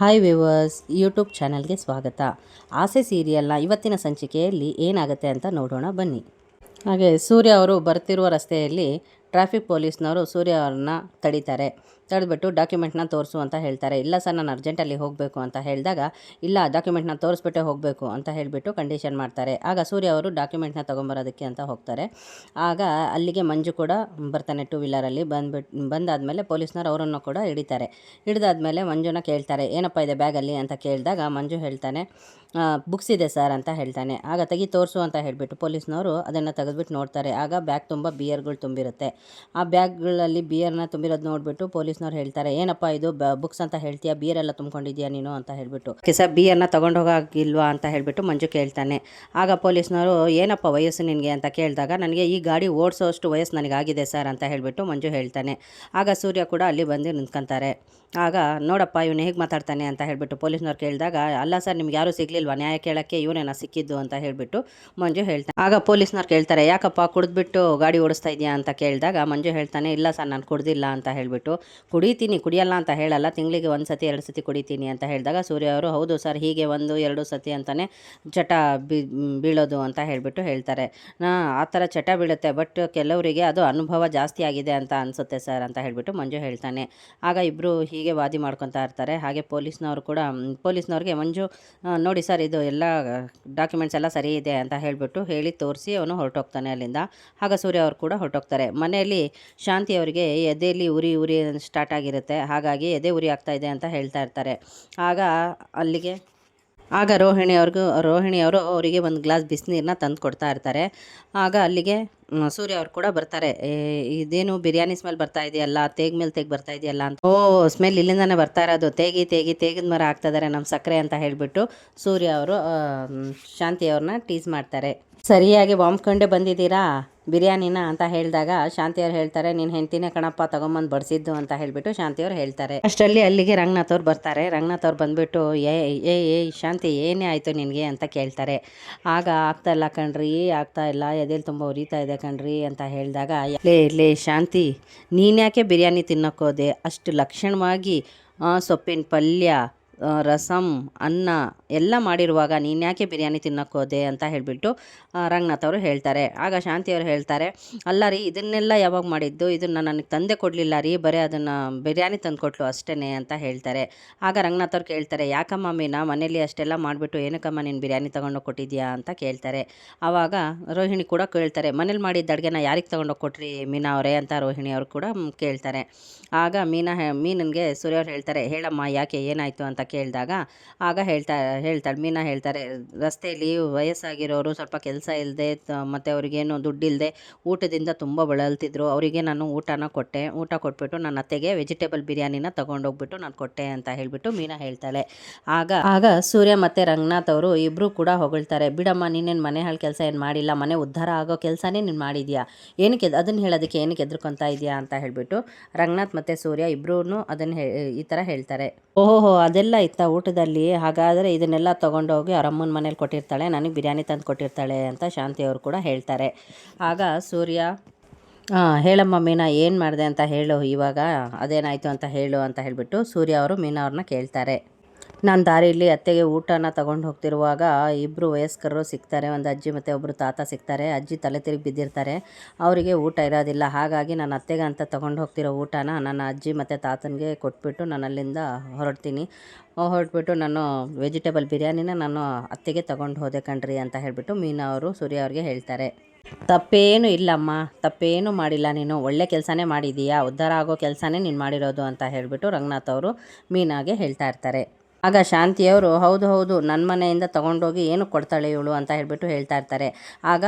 Hi viewers YouTube ಚಾನಲ್ಗೆ ಸ್ವಾಗತ. ಆಸೆ ಸೀರಿಯಲ್ನ ಇವತ್ತಿನ ಸಂಚಿಕೆಯಲ್ಲಿ ಏನಾಗುತ್ತೆ ಅಂತ ನೋಡೋಣ ಬನ್ನಿ. ಹಾಗೆ ಸೂರ್ಯ ಅವರು ಬರ್ತಿರುವ ರಸ್ತೆಯಲ್ಲಿ ಟ್ರಾಫಿಕ್ ಪೊಲೀಸ್ನವರು ಸೂರ್ಯ ಅವ್ರನ್ನ ತಡೀತಾರೆ. ತಡೆದ್ಬಿಟ್ಟು ಡಾಕ್ಯುಮೆಂಟ್ನ ತೋರಿಸು ಅಂತ ಹೇಳ್ತಾರೆ. ಇಲ್ಲ ಸರ್, ನಾನು ಅರ್ಜೆಂಟಲ್ಲಿ ಹೋಗಬೇಕು ಅಂತ ಹೇಳಿದಾಗ, ಇಲ್ಲ, ಡಾಕ್ಯುಮೆಂಟ್ನ ತೋರಿಸ್ಬಿಟ್ಟೆ ಹೋಗಬೇಕು ಅಂತ ಹೇಳಿಬಿಟ್ಟು ಕಂಡೀಷನ್ ಮಾಡ್ತಾರೆ. ಆಗ ಸೂರ್ಯ ಅವರು ಡಾಕ್ಯುಮೆಂಟ್ನ ತೊಗೊಂಬರೋದಕ್ಕೆ ಅಂತ ಹೋಗ್ತಾರೆ. ಆಗ ಅಲ್ಲಿಗೆ ಮಂಜು ಕೂಡ ಬರ್ತಾನೆ ಟೂ ವೀಲರಲ್ಲಿ ಬಂದ್ಬಿಟ್ಟು ಬಂದಾದಮೇಲೆ ಪೊಲೀಸ್ನವ್ರು ಅವರನ್ನು ಕೂಡ ಹಿಡಿತಾರೆ. ಹಿಡಿದಾದ್ಮೇಲೆ ಮಂಜುನ ಕೇಳ್ತಾರೆ, ಏನಪ್ಪ ಇದೆ ಬ್ಯಾಗಲ್ಲಿ? ಅಂತ ಕೇಳಿದಾಗ ಮಂಜು ಹೇಳ್ತಾನೆ ಬುಕ್ಸ್ ಇದೆ ಸರ್ ಅಂತ ಹೇಳ್ತಾನೆ. ಆಗ ತೆಗಿ ತೋರಿಸು ಅಂತ ಹೇಳಿಬಿಟ್ಟು ಪೊಲೀಸ್ನವರು ಅದನ್ನು ತೆಗೆದ್ಬಿಟ್ಟು ನೋಡ್ತಾರೆ. ಆಗ ಬ್ಯಾಗ್ ತುಂಬ ಬಿಯರ್ಗಳು ತುಂಬಿರುತ್ತೆ. ಆ ಬ್ಯಾಗ್ಗಳಲ್ಲಿ ಬಿಯರ್ನ ತುಂಬಿರೋದು ನೋಡಿಬಿಟ್ಟು ಪೊಲೀಸ್ನವ್ರು ಹೇಳ್ತಾರೆ, ಏನಪ್ಪ ಇದು ಬುಕ್ಸ್ ಅಂತ ಹೇಳ್ತೀಯಾ ಬಿಯರ್ ಎಲ್ಲ ತುಂಬ್ಕೊಂಡಿದ್ಯಾ ನೀನು? ಅಂತ ಹೇಳಿಬಿಟ್ಟು ಬಿಯರ್ನ ತೊಗೊಂಡೋಗಾಗಿಲ್ವಾ? ಅಂತ ಹೇಳಿಬಿಟ್ಟು ಮಂಜು ಕೇಳ್ತಾನೆ. ಆಗ ಪೊಲೀಸ್ನವರು, ಏನಪ್ಪ ವಯಸ್ಸು ನಿನಗೆ? ಅಂತ ಕೇಳಿದಾಗ, ನನಗೆ ಈ ಗಾಡಿ ಓಡಿಸೋಷ್ಟು ವಯಸ್ಸು ನನಗಾಗಿದೆ ಸರ್, ಅಂತ ಹೇಳಿಬಿಟ್ಟು ಮಂಜು ಹೇಳ್ತಾನೆ. ಆಗ ಸೂರ್ಯ ಕೂಡ ಅಲ್ಲಿ ಬಂದು ನಿಂತ್ಕೊಂತಾರೆ. ಆಗ, ನೋಡಪ್ಪ, ಇವನು ಹೇಗೆ ಮಾತಾಡ್ತಾನೆ? ಅಂತ ಹೇಳಿಬಿಟ್ಟು ಪೊಲೀಸ್ನವ್ರು ಕೇಳಿದಾಗ, ಅಲ್ಲ ಸರ್, ನಿಮ್ಗೆ ಯಾರೂ ಸಿಗಲಿಲ್ವಾ? ನ್ಯಾಯ ಕೇಳೋಕ್ಕೆ ಇವನೇನ ಸಿಕ್ಕಿದ್ದು? ಅಂತ ಹೇಳಿಬಿಟ್ಟು ಮಂಜು ಹೇಳ್ತಾನೆ. ಆಗ ಪೊಲೀಸ್ನವ್ರು ಕೇಳ್ತಾರೆ, ಯಾಕಪ್ಪ ಕುಡಿದ್ಬಿಟ್ಟು ಗಾಡಿ ಓಡಿಸ್ತಾ ಇದೆಯಾ ಅಂತ ಕೇಳಿದಾಗ, ಮಂಜು ಹೇಳ್ತಾನೆ, ಇಲ್ಲ ಸರ್, ನಾನು ಕುಡ್ದಿಲ್ಲ, ಅಂತ ಹೇಳಿಬಿಟ್ಟು ಕುಡಿತೀನಿ, ಕುಡಿಯಲ್ಲ ಅಂತ ಹೇಳಲ್ಲ, ತಿಂಗಳಿಗೆ ಒಂದು ಸತಿ, ಎರಡು ಸತಿ ಕುಡಿತೀನಿ ಅಂತ ಹೇಳಿದಾಗ ಸೂರ್ಯ ಅವರು, ಹೌದು ಸರ್, ಹೀಗೆ ಒಂದು, ಎರಡು ಸತಿ ಅಂತಲೇ ಚಟ ಬೀಳೋದು ಅಂತ ಹೇಳಿಬಿಟ್ಟು ಹೇಳ್ತಾರೆ. ಆ ಥರ ಚಟ ಬೀಳುತ್ತೆ, ಬಟ್ ಕೆಲವರಿಗೆ ಅದು ಅನುಭವ ಜಾಸ್ತಿ ಆಗಿದೆ ಅಂತ ಅನಿಸುತ್ತೆ ಸರ್ ಅಂತ ಹೇಳಿಬಿಟ್ಟು ಮಂಜು ಹೇಳ್ತಾನೆ. ಆಗ ಇಬ್ಬರು ಹೀಗೆ ವಾದಿ ಮಾಡ್ಕೊತಾ ಇರ್ತಾರೆ. ಹಾಗೆ ಪೊಲೀಸ್ನವರು ಕೂಡ ಪೊಲೀಸ್ನವ್ರಿಗೆ, ಮಂಜು ನೋಡಿ ಸರ್, ಇದು ಎಲ್ಲ ಡಾಕ್ಯುಮೆಂಟ್ಸ್ ಎಲ್ಲ ಸರಿ ಇದೆ ಅಂತ ಹೇಳಿಬಿಟ್ಟು ಹೇಳಿ ತೋರಿಸಿ ಅವನು ಹೊರಟೋಗ್ತಾನೆ ಅಲ್ಲಿಂದ. ಆಗ ಸೂರ್ಯ ಅವರು ಕೂಡ ಹೊರಟೋಗ್ತಾರೆ. ಮನೆಯಲ್ಲಿ ಶಾಂತಿ ಅವರಿಗೆ ಎದೆಯಲ್ಲಿ ಉರಿ ಉರಿ ಸ್ಟಾರ್ಟ್ ಆಗಿರುತ್ತೆ. ಹಾಗಾಗಿ ಎದೆ ಉರಿ ಆಗ್ತಾ ಇದೆ ಅಂತ ಹೇಳ್ತಾ ಇರ್ತಾರೆ. ಆಗ ಅಲ್ಲಿಗೆ, ಆಗ ರೋಹಿಣಿ ಅವ್ರಿಗೂ, ರೋಹಿಣಿ ಅವರು ಅವರಿಗೆ ಒಂದು ಗ್ಲಾಸ್ ಬಿಸಿನೀರನ್ನ ತಂದು ಕೊಡ್ತಾ ಇರ್ತಾರೆ. ಆಗ ಅಲ್ಲಿಗೆ ಸೂರ್ಯ ಅವ್ರು ಕೂಡ ಬರ್ತಾರೆ. ಇದೇನು ಬಿರಿಯಾನಿ ಸ್ಮೆಲ್ ಬರ್ತಾ ಇದೆಯಲ್ಲ? ತೇಗ್ ಮೇಲೆ ತೇಗ್ ಬರ್ತಾ ಇದೆಯಲ್ಲ ಅಂತ. ಓ ಸ್ಮೆಲ್ ಇಲ್ಲಿಂದಾನೆ ಬರ್ತಾ ಇರೋದು. ತೇಗಿ ತೇಗಿ, ತೇಗಿದ ಮರ ಆಗ್ತಾ ಇದಾರೆ ನಮ್ಮ ಸಕ್ಕರೆ ಅಂತ ಹೇಳಿಬಿಟ್ಟು ಸೂರ್ಯ ಅವರು ಶಾಂತಿ ಅವ್ರನ್ನ ಟೀಸ್ ಮಾಡ್ತಾರೆ. ಸರಿಯಾಗಿ ವಾಮ್ಕೊಂಡೆ ಬಂದಿದ್ದೀರಾ? ಬಿರಿಯಾನಿನ ಅಂತ ಹೇಳಿದಾಗ ಶಾಂತಿಯವ್ರು ಹೇಳ್ತಾರೆ, ನೀನು ಹೆಂಡ್ತಿನೇ ಕಣಪ್ಪ, ತಗೊಂಬಂದು ಬಡಿಸಿದ್ದು ಅಂತ ಹೇಳಿಬಿಟ್ಟು ಶಾಂತಿಯವ್ರು ಹೇಳ್ತಾರೆ. ಅಷ್ಟರಲ್ಲಿ ಅಲ್ಲಿಗೆ ರಂಗನಾಥ್ ಅವ್ರು ಬರ್ತಾರೆ. ರಂಗನಾಥ್ ಅವ್ರು ಬಂದ್ಬಿಟ್ಟು, ಏ ಏ ಏ, ಶಾಂತಿ, ಏನೇ ಆಯಿತು ನಿನಗೆ? ಅಂತ ಕೇಳ್ತಾರೆ. ಆಗ ಆಗ್ತಾ ಇಲ್ಲ ಕಣ್ರಿ, ಆಗ್ತಾ ಇಲ್ಲ. ಎದೆಲಿ ತುಂಬ ಉರಿತಾ ಇದೆ ಕಣ್ರಿ ಅಂತ ಹೇಳಿದಾಗ ಲೇ ಲೇ ಶಾಂತಿ ನೀನ್ಯಾಕೆ ಬಿರಿಯಾನಿ ತಿನ್ನೋಕ್ಕೋದೆ? ಅಷ್ಟು ಲಕ್ಷಣವಾಗಿ ಸೊಪ್ಪಿನ ಪಲ್ಯ ಆ, ರಸಮ್ ಅನ್ನ ಎಲ್ಲ ಮಾಡಿರುವಾಗ ನೀನು ಯಾಕೆ ಬಿರಿಯಾನಿ ತಿನ್ನೋಕ್ಕೋದೆ ಅಂತ ಹೇಳಿಬಿಟ್ಟು ರಂಗನಾಥ್ ಅವರು ಹೇಳ್ತಾರೆ. ಆಗ ಶಾಂತಿ ಅವರು ಹೇಳ್ತಾರೆ ಅಲ್ಲ ರೀ ಇದನ್ನೆಲ್ಲ ಯಾವಾಗ ಮಾಡಿದ್ದು? ಇದನ್ನು ನನಗೆ ತಂದೆ ಕೊಡಲಿಲ್ಲ ರೀ ಬರೀ ಅದನ್ನು ಬಿರಿಯಾನಿ ತಂದು ಕೊಟ್ಲು ಅಷ್ಟೇ ಅಂತ ಹೇಳ್ತಾರೆ. ಆಗ ರಂಗನಾಥ್ ಅವ್ರು ಕೇಳ್ತಾರೆ ಯಾಕಮ್ಮ ಮೀನಾ ಮನೇಲಿ ಅಷ್ಟೆಲ್ಲ ಮಾಡಿಬಿಟ್ಟು ಏನಕ್ಕಮ್ಮ ನೀನು ಬಿರಿಯಾನಿ ತೊಗೊಂಡೋಗಿ ಕೊಟ್ಟಿದ್ಯಾ ಅಂತ ಕೇಳ್ತಾರೆ. ಆವಾಗ ರೋಹಿಣಿ ಕೂಡ ಕೇಳ್ತಾರೆ ಮನೇಲಿ ಮಾಡಿದ್ದ ಅಡುಗೆನ ಯಾರಿಗೆ ತೊಗೊಂಡೋಗಿ ಕೊಟ್ರಿ ಮೀನಾ ಅವರೇ ಅಂತ ರೋಹಿಣಿ ಅವರು ಕೂಡ ಕೇಳ್ತಾರೆ. ಆಗ ಮೀನಾ ಮೀನನ್ಗೆ ಸೂರ್ಯ ಅವ್ರು ಹೇಳ್ತಾರೆ ಹೇಳಮ್ಮ ಯಾಕೆ ಏನಾಯಿತು ಅಂತ ಕೇಳಿದಾಗ, ಆಗ ಹೇಳ್ತಾ, ಹೇಳ್ತಾಳೆ, ಮೀನಾ ಹೇಳ್ತಾರೆ, ರಸ್ತೆಯಲ್ಲಿ ವಯಸ್ಸಾಗಿರೋರು ಸ್ವಲ್ಪ ಕೆಲಸ ಇಲ್ಲದೆ ಮತ್ತು ಅವ್ರಿಗೇನು ದುಡ್ಡಿಲ್ಲದೆ ಊಟದಿಂದ ತುಂಬ ಬಳಲ್ತಿದ್ರು, ಅವರಿಗೆ ನಾನು ಊಟನ ಕೊಟ್ಟೆ, ಊಟ ಕೊಟ್ಬಿಟ್ಟು ನನ್ನ ಅತ್ತೆಗೆ ವೆಜಿಟೇಬಲ್ ಬಿರಿಯಾನಿನ ತೊಗೊಂಡೋಗ್ಬಿಟ್ಟು ನಾನು ಕೊಟ್ಟೆ ಅಂತ ಹೇಳಿಬಿಟ್ಟು ಮೀನಾ ಹೇಳ್ತಾಳೆ. ಆಗ ಆಗ ಸೂರ್ಯ ಮತ್ತು ರಂಗನಾಥ್ ಅವರು ಇಬ್ಬರು ಕೂಡ ಹೊಗಳ್ತಾರೆ, ಬಿಡಮ್ಮ, ನೀನೇನು ಮನೆ ಹಾಳು ಕೆಲಸ ಏನು ಮಾಡಿಲ್ಲ, ಮನೆ ಉದ್ಧಾರ ಆಗೋ ಕೆಲಸನೇ ನೀನು ಮಾಡಿದ್ಯಾ? ಏನಕ್ಕೆ ಅದನ್ನು ಹೇಳೋದಕ್ಕೆ ಏನಕ್ಕೆ ಎದ್ರುಕೊಂತಾ ಇದೆಯಾ? ಅಂತ ಹೇಳಿಬಿಟ್ಟು ರಂಗನಾಥ್ ಮತ್ತು ಸೂರ್ಯ ಇಬ್ಬರೂ ಅದನ್ನು ಈ ಥರ ಹೇಳ್ತಾರೆ. ಓಹೋ ಅದೆಲ್ಲ ಇತ್ತ ಊಟದಲ್ಲಿ. ಹಾಗಾದರೆ ಇದನ್ನೆಲ್ಲ ತೊಗೊಂಡೋಗಿ ಅವ್ರ ಅಮ್ಮನ ಮನೇಲಿ ಕೊಟ್ಟಿರ್ತಾಳೆ, ನನಗೆ ಬಿರಿಯಾನಿ ತಂದು ಕೊಟ್ಟಿರ್ತಾಳೆ ಅಂತ ಶಾಂತಿ ಅವರು ಕೂಡ ಹೇಳ್ತಾರೆ. ಆಗ ಸೂರ್ಯ ಹಾಂ ಹೇಳಮ್ಮ ಮೀನಾ, ಏನು ಮಾಡಿದೆ ಅಂತ ಹೇಳು, ಇವಾಗ ಅದೇನಾಯಿತು ಅಂತ ಹೇಳು ಅಂತ ಹೇಳಿಬಿಟ್ಟು ಸೂರ್ಯ ಅವರು ಮೀನಾ ಅವ್ರನ್ನ ಕೇಳ್ತಾರೆ. ನಾನು ದಾರಿಯಲ್ಲಿ ಅತ್ತೆಗೆ ಊಟನ ತಗೊಂಡು ಹೋಗ್ತಿರುವಾಗ ಇಬ್ಬರು ವಯಸ್ಕರು ಸಿಗ್ತಾರೆ. ಒಂದು ಅಜ್ಜಿ ಮತ್ತು ಒಬ್ಬರು ತಾತ ಸಿಗ್ತಾರೆ. ಅಜ್ಜಿ ತಲೆ ತಿರುಗಿ ಬಿದ್ದಿರ್ತಾರೆ. ಅವರಿಗೆ ಊಟ ಇರೋದಿಲ್ಲ. ಹಾಗಾಗಿ ನಾನು ಅತ್ತೆಗೆ ಅಂತ ತಗೊಂಡು ಹೋಗ್ತಿರೋ ಊಟನ ನನ್ನ ಅಜ್ಜಿ ಮತ್ತು ತಾತನಿಗೆ ಕೊಟ್ಬಿಟ್ಟು ನಾನು ಅಲ್ಲಿಂದ ಹೊರಡ್ತೀನಿ. ಹೊರಟ್ಬಿಟ್ಟು ನಾನು ವೆಜಿಟೇಬಲ್ ಬಿರಿಯಾನಿನ ನಾನು ಅತ್ತೆಗೆ ತಗೊಂಡು ಹೋದೆ ಕಣ್ರಿ ಅಂತ ಹೇಳಿಬಿಟ್ಟು ಮೀನಾ ಅವರು, ಸೂರ್ಯ ಅವ್ರಿಗೆ ಹೇಳ್ತಾರೆ. ತಪ್ಪೇನು ಇಲ್ಲಮ್ಮ. ತಪ್ಪೇನು ಮಾಡಿಲ್ಲ ನೀನು. ಒಳ್ಳೆ ಕೆಲಸನೇ ಮಾಡಿದೀಯಾ? ಉದ್ಧಾರ ಆಗೋ ಕೆಲಸನೇ ನೀನು ಮಾಡಿರೋದು ಅಂತ ಹೇಳಿಬಿಟ್ಟು ರಂಗನಾಥ್ ಅವರು ಮೀನಾಗೆ ಹೇಳ್ತಾ ಇರ್ತಾರೆ. ಆಗ ಶಾಂತಿಯವರು, ಹೌದು ಹೌದು ನನ್ನ ಮನೆಯಿಂದ ತಗೊಂಡೋಗಿ ಏನು ಕೊಡ್ತಾಳೆ ಇವಳು? ಅಂತ ಹೇಳಿಬಿಟ್ಟು ಹೇಳ್ತಾ ಇರ್ತಾರೆ. ಆಗ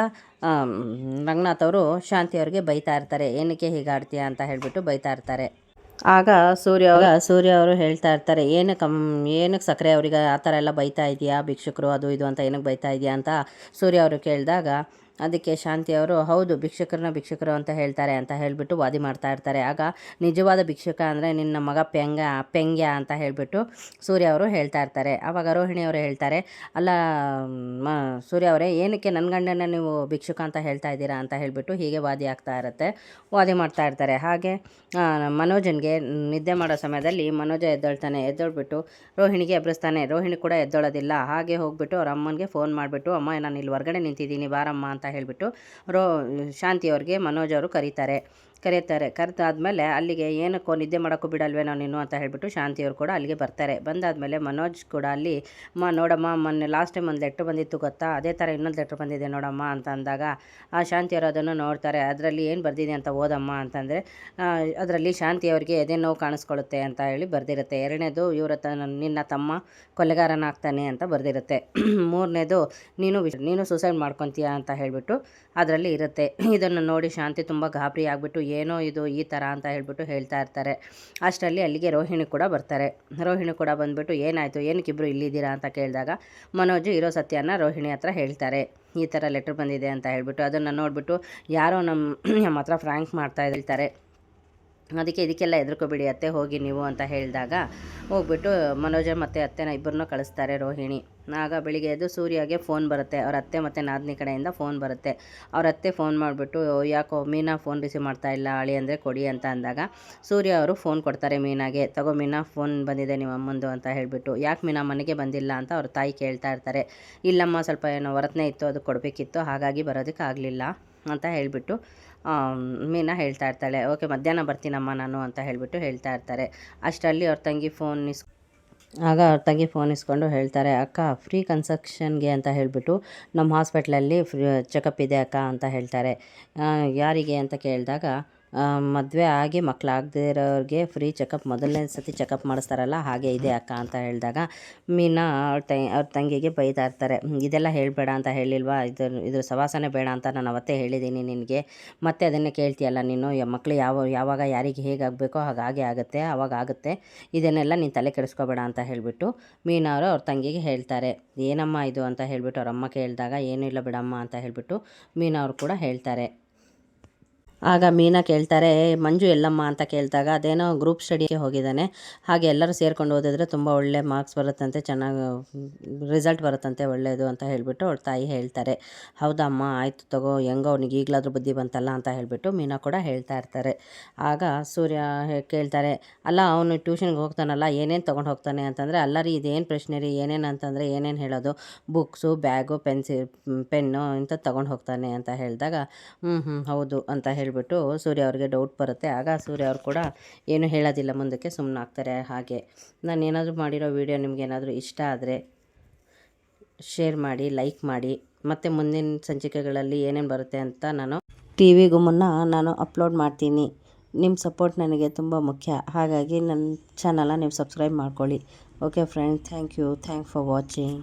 ರಂಗನಾಥ್ ಅವರು ಶಾಂತಿಯವ್ರಿಗೆ ಬೈತಾ ಇರ್ತಾರೆ. ಏನಕ್ಕೆ ಹೀಗಾಡ್ತೀಯ ಅಂತ ಹೇಳಿಬಿಟ್ಟು ಬೈತಾ ಇರ್ತಾರೆ. ಆಗ ಸೂರ್ಯ ಅವರು ಸೂರ್ಯ ಅವರು ಹೇಳ್ತಾ ಇರ್ತಾರೆ, ಏನಕ್ಕೆ ಏನಕ್ಕೆ ಸಕ್ಕರೆ ಅವರಿಗೆ ಆ ಥರ ಎಲ್ಲ ಬೈತಾ ಇದೆಯಾ? ಭಿಕ್ಷುಕರು, ಅದು, ಇದು ಅಂತ ಏನಕ್ಕೆ ಬೈತಾ ಇದೆಯಾ? ಅಂತ ಸೂರ್ಯ ಅವರು ಕೇಳಿದಾಗ ಅದಕ್ಕೆ ಶಾಂತಿ ಅವರು, ಹೌದು, ಭಿಕ್ಷಕರನ್ನ ಭಿಕ್ಷಕರು ಅಂತ ಹೇಳ್ತಾರೆ ಅಂತ ಹೇಳಿಬಿಟ್ಟು ವಾದಿ ಮಾಡ್ತಾ ಇರ್ತಾರೆ. ಆಗ ನಿಜವಾದ ಭಿಕ್ಷಕ ಅಂದರೆ ನಿನ್ನ ಮಗ ಪೆಂಗ, ಪೆಂಗ್ಯ ಅಂತ ಹೇಳಿಬಿಟ್ಟು ಸೂರ್ಯ ಅವರು ಹೇಳ್ತಾ ಇರ್ತಾರೆ. ಆವಾಗ ರೋಹಿಣಿ ಅವರು ಹೇಳ್ತಾರೆ, ಅಲ್ಲ ಸೂರ್ಯ ಅವರೇ, ಏನಕ್ಕೆ ನನ್ನ ಗಂಡನ ನೀವು ಭಿಕ್ಷುಕ ಅಂತ ಹೇಳ್ತಾ ಇದ್ದೀರಾ ಅಂತ ಹೇಳಿಬಿಟ್ಟು ಹೀಗೆ ವಾದಿ ಆಗ್ತಾ ಇರುತ್ತೆ, ವಾದಿ ಮಾಡ್ತಾ ಇರ್ತಾರೆ. ಹಾಗೆ ಮನೋಜನ್ಗೆ ನಿದ್ದೆ ಮಾಡೋ ಸಮಯದಲ್ಲಿ ಮನೋಜ ಎದ್ದೇಳ್ತಾನೆ. ಎದ್ದೇಳ್ಬಿಟ್ಟು ರೋಹಿಣಿಗೆ ಎಬ್ಬರಿಸ್ತಾನೆ ರೋಹಿಣಿ ಕೂಡ ಎದ್ದೊಳೋದಿಲ್ಲ. ಹಾಗೆ ಹೋಗ್ಬಿಟ್ಟು ಅವ್ರ ಅಮ್ಮನಿಗೆ ಫೋನ್ ಮಾಡಿಬಿಟ್ಟು, ಅಮ್ಮ, ನಾನು ಇಲ್ಲಿ ಹೊರಗಡೆ ನಿಂತಿದ್ದೀನಿ, ಬಾರಮ್ಮ ಅಂತ ಹೇಳಿಬಿಟ್ಟು ರೋ ಶಾಂತಿ ಅವ್ರಿಗೆ ಮನೋಜ್ ಅವರು ಕರೀತಾರೆ. ಕರೀತಾರೆ ಕರೆದಾದ್ಮೇಲೆ ಅಲ್ಲಿಗೆ ಏನಕ್ಕೋ ನಿದ್ದೆ ಮಾಡೋಕ್ಕೂ ನಾನು ನೀನು ಅಂತ ಹೇಳಿಬಿಟ್ಟು ಶಾಂತಿಯವರು ಕೂಡ ಅಲ್ಲಿಗೆ ಬರ್ತಾರೆ. ಬಂದಾದಮೇಲೆ ಮನೋಜ್ ಕೂಡ ಅಲ್ಲಿ, ಅಮ್ಮ, ನೋಡಮ್ಮ, ಮೊನ್ನೆ ಲಾಸ್ಟ್ ಟೈಮ್ ಒಂದು ಲೆಟ್ರ್ ಬಂದಿತ್ತು ಗೊತ್ತಾ? ಅದೇ ಥರ ಇನ್ನೊಂದು ಲೆಟ್ರ್ ಬಂದಿದೆ ನೋಡಮ್ಮ ಅಂತ ಅಂದಾಗ, ಆ ಶಾಂತಿಯವರು ಅದನ್ನು ನೋಡ್ತಾರೆ. ಅದರಲ್ಲಿ ಏನು ಬರ್ದಿದೆ ಅಂತ ಓದಮ್ಮ ಅಂತಂದರೆ ಅದರಲ್ಲಿ ಶಾಂತಿಯವರಿಗೆ ಎದೆ ನೋವು ಕಾಣಿಸ್ಕೊಳ್ಳುತ್ತೆ ಅಂತ ಹೇಳಿ ಬರೆದಿರುತ್ತೆ. ಎರಡನೇದು, ಇವರ ತ, ನಿನ್ನ ತಮ್ಮ ಕೊಲೆಗಾರನಾಗ್ತಾನೆ ಅಂತ ಬರೆದಿರುತ್ತೆ. ಮೂರನೇದು, ನೀನು ನೀನು ಸೂಸೈಡ್ ಮಾಡ್ಕೊತೀಯ ಅಂತ ಹೇಳಿಬಿಟ್ಟು ಅದರಲ್ಲಿ ಇರುತ್ತೆ. ಇದನ್ನು ನೋಡಿ ಶಾಂತಿ ತುಂಬ ಗಾಬರಿ ಆಗಿಬಿಟ್ಟು ಏನೋ ಇದು ಈ ಥರ ಅಂತ ಹೇಳ್ಬಿಟ್ಟು ಹೇಳ್ತಾ ಇರ್ತಾರೆ. ಅಷ್ಟರಲ್ಲಿ ಅಲ್ಲಿಗೆ ರೋಹಿಣಿ ಕೂಡ ಬರ್ತಾರೆ. ರೋಹಿಣಿ ಕೂಡ ಬಂದ್ಬಿಟ್ಟು ಏನಾಯಿತು ಏನಕ್ಕಿಬ್ಬರು ಇಲ್ಲಿದ್ದೀರಾ ಅಂತ ಕೇಳಿದಾಗ ಮನೋಜ್ ಇರೋ ಸತ್ಯನ ರೋಹಿಣಿ ಹತ್ರ ಹೇಳ್ತಾರೆ. ಈ ಥರ ಲೆಟ್ರ್ ಬಂದಿದೆ ಅಂತ ಹೇಳ್ಬಿಟ್ಟು ಅದನ್ನು ನೋಡಿಬಿಟ್ಟು ಯಾರೋ ನಮ್ಮ ನಮ್ಮ ಹತ್ರ ಫ್ರ್ಯಾಂಕ್ ಮಾಡ್ತಾ ಇರ್ತಾರೆ. ಅದಕ್ಕೆ ಇದಕ್ಕೆಲ್ಲ ಹೆದರ್ಕೋಬೇಡಿ, ಅತ್ತೆ ಹೋಗಿ ನೀವು ಅಂತ ಹೇಳಿದಾಗ ಹೋಗ್ಬಿಟ್ಟು ಮನೋಜ ಮತ್ತು ಅತ್ತೆನ ಇಬ್ಬರನ್ನೂ ಕಳಿಸ್ತಾರೆ ರೋಹಿಣಿ. ಆಗ ಬೆಳಿಗ್ಗೆ ಎದ್ದು ಸೂರ್ಯಗೆ ಫೋನ್ ಬರುತ್ತೆ. ಅವ್ರ ಅತ್ತೆ ಮತ್ತು ನಾದಿನಿ ಕಡೆಯಿಂದ ಫೋನ್ ಬರುತ್ತೆ. ಅವ್ರ ಅತ್ತೆ ಫೋನ್ ಮಾಡಿಬಿಟ್ಟು ಯಾಕೋ ಮೀನಾ ಫೋನ್ ರಿಸೀವ್ ಮಾಡ್ತಾ ಇಲ್ಲ, ಅಳಿ ಅಂದರೆ ಕೊಡಿ ಅಂತ ಅಂದಾಗ ಸೂರ್ಯ ಅವರು ಫೋನ್ ಕೊಡ್ತಾರೆ ಮೀನಾಗೆ. ತಗೋ ಮೀನಾ ಫೋನ್ ಬಂದಿದೆ ನಿಮ್ಮ ಅಮ್ಮಂದು ಅಂತ ಹೇಳಿಬಿಟ್ಟು, ಯಾಕೆ ಮೀನಾ ಮನೆಗೆ ಬಂದಿಲ್ಲ ಅಂತ ಅವ್ರ ತಾಯಿ ಕೇಳ್ತಾ ಇರ್ತಾರೆ. ಇಲ್ಲಮ್ಮ, ಸ್ವಲ್ಪ ಏನೋ ವರತ್ನೆ ಇತ್ತು, ಅದು ಕೊಡಬೇಕಿತ್ತು, ಹಾಗಾಗಿ ಬರೋದಕ್ಕೆ ಆಗಲಿಲ್ಲ ಅಂತ ಹೇಳಿಬಿಟ್ಟು ಮೀನಾ ಹೇಳ್ತಾ ಇರ್ತಾಳೆ. ಓಕೆ, ಮಧ್ಯಾಹ್ನ ಬರ್ತೀನಮ್ಮ ನಾನು ಅಂತ ಹೇಳಿಬಿಟ್ಟು ಹೇಳ್ತಾ ಇರ್ತಾರೆ. ಅಷ್ಟರಲ್ಲಿ ಅವ್ರ ತಂಗಿ ಫೋನ್ ಇಸ್, ಆಗ ಅವ್ರ ತಂಗಿ ಫೋನ್ ಇಸ್ಕೊಂಡು ಹೇಳ್ತಾರೆ, ಅಕ್ಕ, ಫ್ರೀ ಕನ್ಸಕ್ಷನ್ಗೆ ಅಂತ ಹೇಳಿಬಿಟ್ಟು, ನಮ್ಮ ಹಾಸ್ಪಿಟ್ಲಲ್ಲಿ ಫ್ರೀ, ಚೆಕಪ್ ಇದೆ ಅಕ್ಕ ಅಂತ ಹೇಳ್ತಾರೆ. ಯಾರಿಗೆ? ಅಂತ ಕೇಳಿದಾಗ ಮದುವೆ ಆಗಿ ಮಕ್ಕಳಾಗದೇ ಇರೋರಿಗೆ ಫ್ರೀ ಚೆಕಪ್ ಮೊದಲನೇ ಸತಿ ಚೆಕಪ್ ಮಾಡಿಸ್ತಾರಲ್ಲ, ಹಾಗೆ ಇದೆ ಅಕ್ಕ ಅಂತ ಹೇಳಿದಾಗ ಮೀನಾ ಅವ್ರ ತ, ಅವ್ರ ತಂಗಿಗೆ ಬೈತಾ ಇರ್ತಾರೆ. ಇದೆಲ್ಲ ಹೇಳಬೇಡ ಅಂತ ಹೇಳಿಲ್ವಾ? ಇದು ಇದ್ರ ಸವಾಸನೆ ಬೇಡ ಅಂತ ನಾನು ಅವತ್ತೇ ಹೇಳಿದ್ದೀನಿ ನಿನಗೆ. ಮತ್ತೆ ಅದನ್ನೇ ಕೇಳ್ತೀಯಲ್ಲ ನೀನು? ಮಕ್ಕಳು ಯಾವ, ಯಾವಾಗ ಯಾರಿಗೆ ಹೇಗಾಗಬೇಕೋ ಹಾಗಾಗಿ ಆಗುತ್ತೆ ಆವಾಗ ಆಗುತ್ತೆ. ಇದನ್ನೆಲ್ಲ ನೀನು ತಲೆ ಕೆಡಿಸ್ಕೋಬೇಡ ಅಂತ ಹೇಳಿಬಿಟ್ಟು ಮೀನಾ ಅವರು ತಂಗಿಗೆ ಹೇಳ್ತಾರೆ. ಏನಮ್ಮ ಇದು? ಅಂತ ಹೇಳಿಬಿಟ್ಟು ಅವ್ರ ಅಮ್ಮ ಕೇಳಿದಾಗ ಏನೂ ಇಲ್ಲ ಬಿಡಮ್ಮ ಅಂತ ಹೇಳಿಬಿಟ್ಟು ಮೀನಾ ಕೂಡ ಹೇಳ್ತಾರೆ. ಆಗ ಮೀನಾ ಕೇಳ್ತಾರೆ, ಮಂಜು ಎಲ್ಲಮ್ಮ ಅಂತ ಕೇಳಿದಾಗ ಅದೇನೋ ಗ್ರೂಪ್ ಸ್ಟಡಿಗೆ ಹೋಗಿದ್ದಾನೆ. ಹಾಗೆ ಎಲ್ಲರೂ ಸೇರ್ಕೊಂಡು ಓದಿದ್ರೆ ತುಂಬ ಒಳ್ಳೆ ಮಾರ್ಕ್ಸ್ ಬರುತ್ತಂತೆ, ಚೆನ್ನಾಗಿ ರಿಸಲ್ಟ್ ಬರುತ್ತಂತೆ, ಒಳ್ಳೆಯದು ಅಂತ ಹೇಳಿಬಿಟ್ಟು ಅವ್ರ ತಾಯಿ ಹೇಳ್ತಾರೆ. ಹೌದಾ ಅಮ್ಮ ಆಯಿತು ತಗೋ, ಹೆಂಗೋ ಅವ್ನಿಗೆ ಈಗಲಾದರೂ ಬುದ್ಧಿ ಬಂತಲ್ಲ ಅಂತ ಹೇಳಿಬಿಟ್ಟು ಮೀನಾ ಕೂಡ ಹೇಳ್ತಾ ಇರ್ತಾರೆ. ಆಗ ಸೂರ್ಯ ಕೇಳ್ತಾರೆ, ಅಲ್ಲ, ಅವನು ಟ್ಯೂಷನ್ಗೆ ಹೋಗ್ತಾನಲ್ಲ, ಏನೇನು ತೊಗೊಂಡು ಹೋಗ್ತಾನೆ ಅಂತಂದರೆ, ಅಲ್ಲ ರೀ, ಇದೇನು ಪ್ರಶ್ನೆ ರೀ, ಏನೇನು ಅಂತಂದರೆ, ಏನೇನು ಹೇಳೋದು? ಬುಕ್ಸು, ಬ್ಯಾಗು, ಪೆನ್ಸಿಲ್ ಪೆನ್ನು ಇಂಥದ್ದು ತೊಗೊಂಡು ಹೋಗ್ತಾನೆ ಅಂತ ಹೇಳಿದಾಗ ಹ್ಞೂ ಹ್ಞೂ ಹೌದು ಅಂತ ಹೇಳಿಬಿಟ್ಟು ಸೂರ್ಯ ಅವ್ರಿಗೆ ಡೌಟ್ ಬರುತ್ತೆ. ಆಗ ಸೂರ್ಯ ಅವ್ರು ಕೂಡ ಏನು ಹೇಳೋದಿಲ್ಲ ಮುಂದಕ್ಕೆ ಸುಮ್ಮನೆ ಆಗ್ತಾರೆ ಹಾಗೆ. ನಾನು ಏನಾದರೂ ಮಾಡಿರೋ ವಿಡಿಯೋ ನಿಮ್ಗೆ ಏನಾದರೂ ಇಷ್ಟ ಆದರೆ ಶೇರ್ ಮಾಡಿ ಲೈಕ್ ಮಾಡಿ. ಮತ್ತು ಮುಂದಿನ ಸಂಚಿಕೆಗಳಲ್ಲಿ ಏನೇನು ಬರುತ್ತೆ ಅಂತ ನಾನು ಟಿ ವಿಗೂ ಮುನ್ನ ನಾನು ಅಪ್ಲೋಡ್ ಮಾಡ್ತೀನಿ. ನಿಮ್ಮ ಸಪೋರ್ಟ್ ನನಗೆ ತುಂಬ ಮುಖ್ಯ. ಹಾಗಾಗಿ ನನ್ನ ಚಾನಲ್ನ ನೀವು ಸಬ್ಸ್ಕ್ರೈಬ್ ಮಾಡ್ಕೊಳ್ಳಿ. Okay friend thank you thank for watching